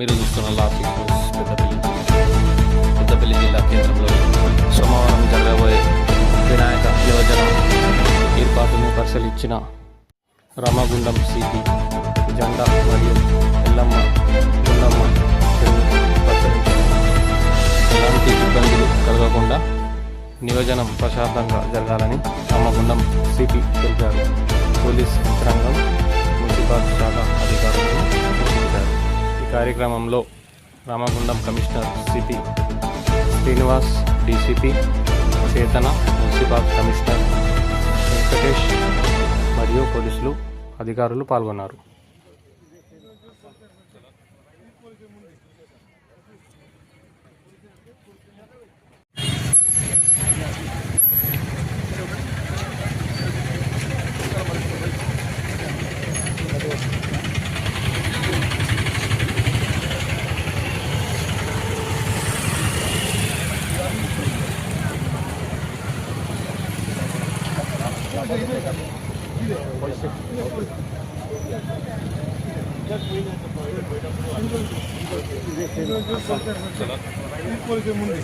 మీరు చూస్తున్న లాఫింగ్ లాఫీ పెద్దపల్లి పెద్దపల్లి జిల్లా కేంద్రంలో సోమవారం జరగబోయే వినాయక యోజన ఏర్పాటును పరిశీలించిన రామగుండం సిటి జెండా మరియు ఎల్లమ్మ గుండమ్మ ఎలాంటి ఇబ్బందులు కలగకుండా నియోజనం ప్రశాంతంగా జరగాలని రామగుండం సిటి తెలిపారు. పోలీస్ యంత్రాంగం కార్యక్రమంలో Ramagundam commissioner CP Srinivas DCP Chetana municipal commissioner Venkatesh మరియు పోలీసులు అధికారులు పాల్గొన్నారు. ಮುಂದೆ